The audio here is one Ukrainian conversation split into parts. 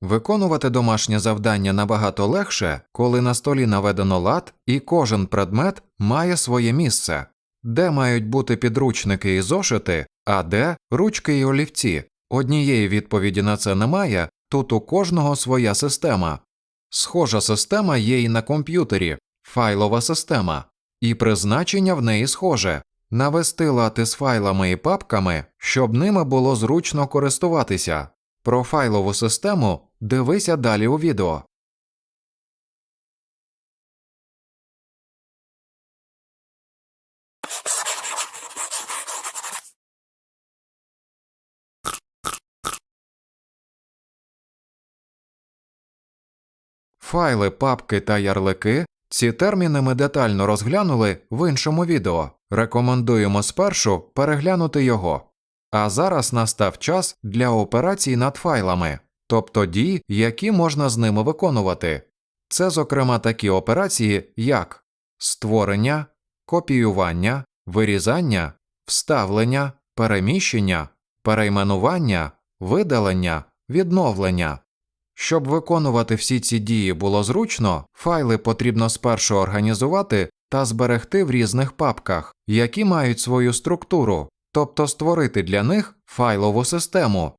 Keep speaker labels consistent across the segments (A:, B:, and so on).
A: Виконувати домашнє завдання набагато легше, коли на столі наведено лад і кожен предмет має своє місце, де мають бути підручники і зошити, а де ручки і олівці. Однієї відповіді на це немає, тут у кожного своя система. Схожа система є і на комп'ютері, файлова система, і призначення в неї схоже навести лад із файлами і папками, щоб ними було зручно користуватися. Про файлову систему дивися далі у відео. Файли, папки та ярлики ці терміни ми детально розглянули в іншому відео. Рекомендуємо спершу переглянути його. А зараз настав час для операцій над файлами, тобто дій, які можна з ними виконувати. Це, зокрема, такі операції, як створення, копіювання, вирізання, вставлення, переміщення, перейменування, видалення, відновлення. Щоб виконувати всі ці дії було зручно, файли потрібно спершу організувати та зберегти в різних папках, які мають свою структуру, тобто створити для них файлову систему.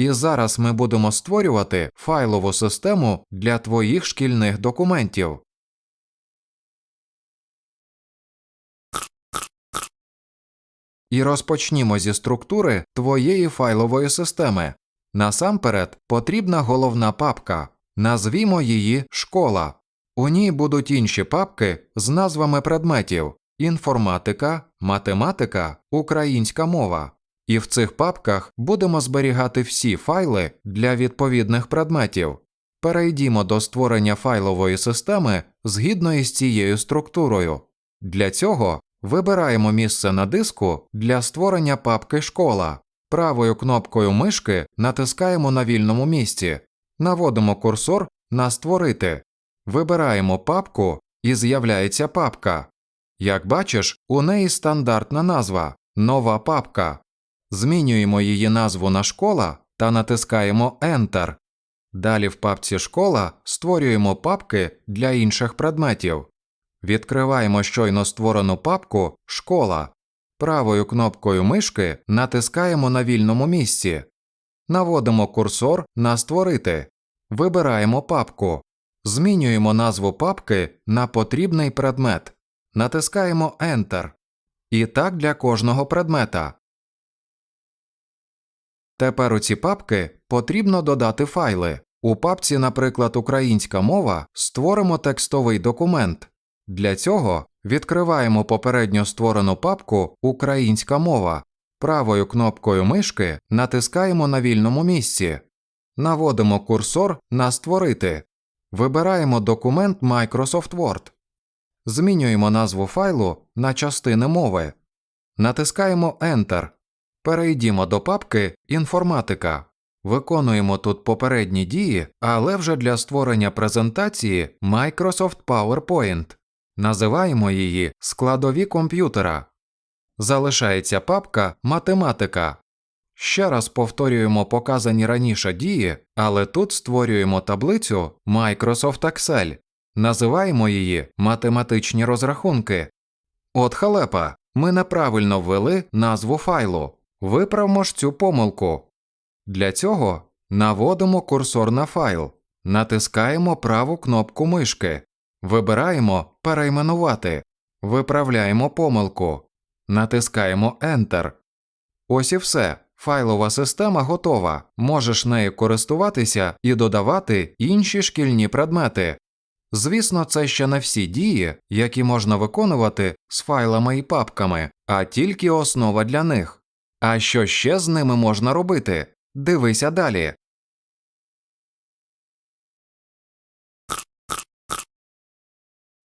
A: І зараз ми будемо створювати файлову систему для твоїх шкільних документів. І розпочнімо зі структури твоєї файлової системи. Насамперед потрібна головна папка, назвімо її школа. У ній будуть інші папки з назвами предметів інформатика, математика, українська мова. І в цих папках будемо зберігати всі файли для відповідних предметів. Перейдімо до створення файлової системи згідно із цією структурою. Для цього вибираємо місце на диску для створення папки школа. Правою кнопкою мишки натискаємо на вільному місці, наводимо курсор на Створити, вибираємо папку і з'являється папка. Як бачиш, у неї стандартна назва Нова папка. Змінюємо її назву на школа та натискаємо Enter. Далі в папці Школа створюємо папки для інших предметів. Відкриваємо щойно створену папку Школа. Правою кнопкою мишки натискаємо на вільному місці, наводимо курсор на Створити, вибираємо папку, змінюємо назву папки на потрібний предмет, натискаємо Enter. І так для кожного предмета. Тепер у ці папки потрібно додати файли. У папці, наприклад, Українська мова створимо текстовий документ. Для цього відкриваємо попередньо створену папку Українська мова. Правою кнопкою мишки натискаємо на вільному місці, наводимо курсор на Створити, вибираємо документ Microsoft Word, змінюємо назву файлу на частини мови, натискаємо Enter, перейдімо до папки Інформатика. Виконуємо тут попередні дії, але вже для створення презентації Microsoft PowerPoint. Називаємо її складові комп'ютера. Залишається папка Математика. Ще раз повторюємо показані раніше дії, але тут створюємо таблицю Microsoft Excel. Називаємо її Математичні розрахунки. От халепа, ми неправильно ввели назву файлу. Виправмо ж цю помилку. Для цього наводимо курсор на файл, натискаємо праву кнопку мишки, вибираємо Перейменувати, виправляємо помилку, натискаємо Enter. Ось і все. Файлова система готова. Можеш нею користуватися і додавати інші шкільні предмети. Звісно, це ще не всі дії, які можна виконувати з файлами і папками, а тільки основа для них. А що ще з ними можна робити? Дивися далі.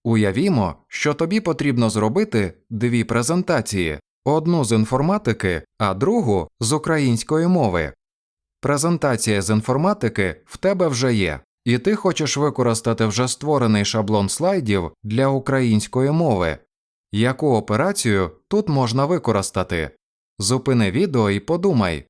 A: Уявімо, що тобі потрібно зробити дві презентації одну з інформатики, а другу з української мови. Презентація з інформатики в тебе вже є, і ти хочеш використати вже створений шаблон слайдів для української мови. Яку операцію тут можна використати? Зупини відео і подумай.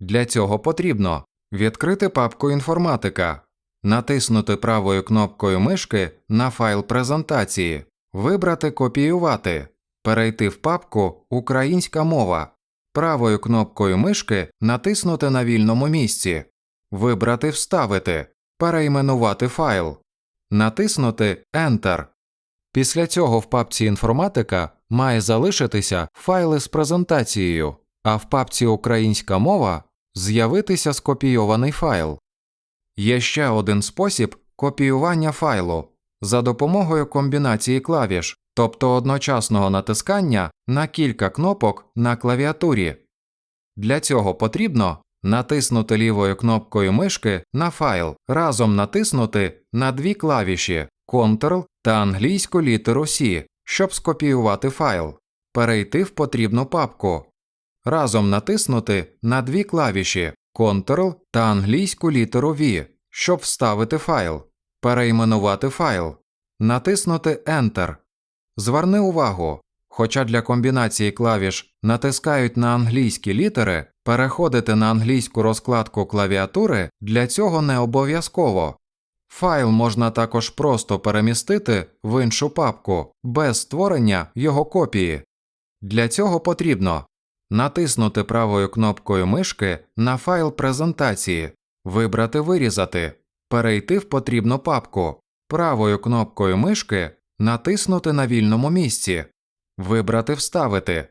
A: Для цього потрібно відкрити папку інформатика, натиснути правою кнопкою мишки на файл презентації, вибрати Копіювати, перейти в папку Українська мова, правою кнопкою мишки натиснути на вільному місці, вибрати Вставити, перейменувати файл, натиснути Enter. Після цього в папці інформатика має залишитися файли з презентацією, а в папці Українська мова з'явитися скопійований файл. Є ще один спосіб копіювання файлу за допомогою комбінації клавіш, тобто одночасного натискання на кілька кнопок на клавіатурі. Для цього потрібно натиснути лівою кнопкою мишки на файл, разом натиснути на дві клавіші Ctrl та англійську літеру C, щоб скопіювати файл, перейти в потрібну папку, разом натиснути на дві клавіші Ctrl та англійську літеру V, щоб вставити файл, перейменувати файл, натиснути Enter. Зверни увагу, хоча для комбінації клавіш натискають на англійські літери, переходити на англійську розкладку клавіатури для цього не обов'язково. Файл можна також просто перемістити в іншу папку без створення його копії. Для цього потрібно натиснути правою кнопкою мишки на файл презентації, вибрати Вирізати, перейти в потрібну папку, правою кнопкою мишки натиснути на вільному місці, вибрати Вставити,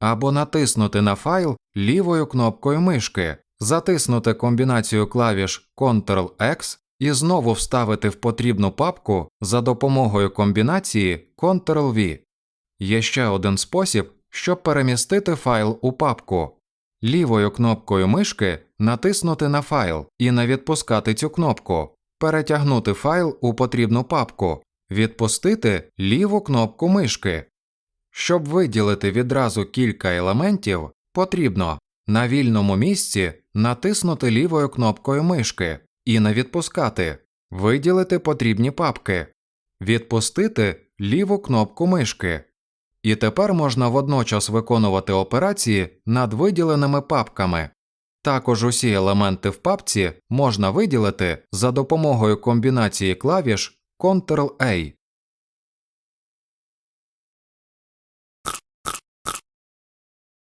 A: або натиснути на файл лівою кнопкою мишки, затиснути комбінацію клавіш Ctrl-X знову вставити в потрібну папку за допомогою комбінації Ctrl-V. Є ще один спосіб, щоб перемістити файл у папку. Лівою кнопкою мишки натиснути на файл і не відпускати цю кнопку, перетягнути файл у потрібну папку, відпустити ліву кнопку мишки. Щоб виділити відразу кілька елементів, потрібно на вільному місці натиснути лівою кнопкою мишки і не відпускати, виділити потрібні папки, відпустити ліву кнопку мишки. І тепер можна водночас виконувати операції над виділеними папками. Також усі елементи в папці можна виділити за допомогою комбінації клавіш Ctrl-A.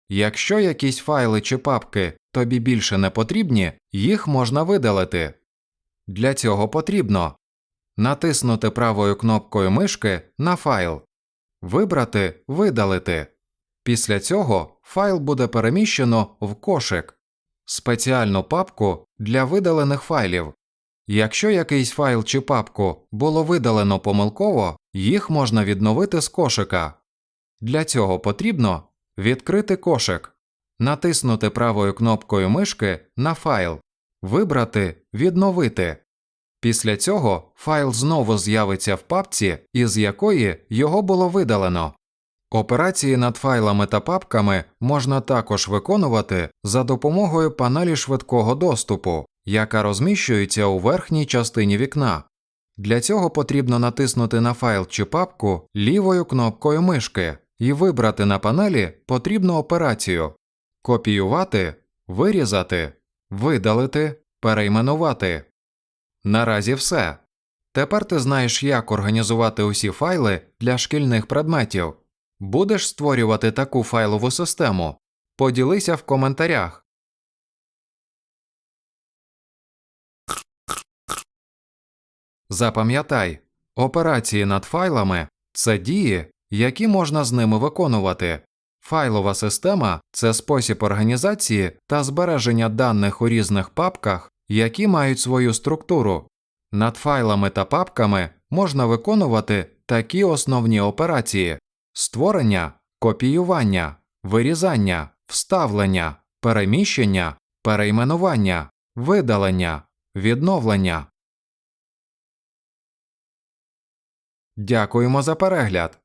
A: Якщо якісь файли чи папки тобі більше не потрібні, їх можна видалити. Для цього потрібно натиснути правою кнопкою мишки на файл, вибрати Видалити. Після цього файл буде переміщено в кошик, спеціальну папку для видалених файлів. Якщо якийсь файл чи папку було видалено помилково, їх можна відновити з кошика. Для цього потрібно відкрити кошик, натиснути правою кнопкою мишки на файл, вибрати Відновити. Після цього файл знову з'явиться в папці, із якої його було видалено. Операції над файлами та папками можна також виконувати за допомогою панелі швидкого доступу, яка розміщується у верхній частині вікна. Для цього потрібно натиснути на файл чи папку лівою кнопкою мишки і вибрати на панелі потрібну операцію копіювати, вирізати, видалити, перейменувати. Наразі все. Тепер ти знаєш, як організувати усі файли для шкільних предметів. Будеш створювати таку файлову систему? Поділися в коментарях. Запам'ятай, операції над файлами це дії, які можна з ними виконувати. Файлова система це спосіб організації та збереження даних у різних папках, які мають свою структуру. Над файлами та папками можна виконувати такі основні операції: створення, копіювання, вирізання, вставлення, переміщення, перейменування, видалення, відновлення. Дякуємо за перегляд.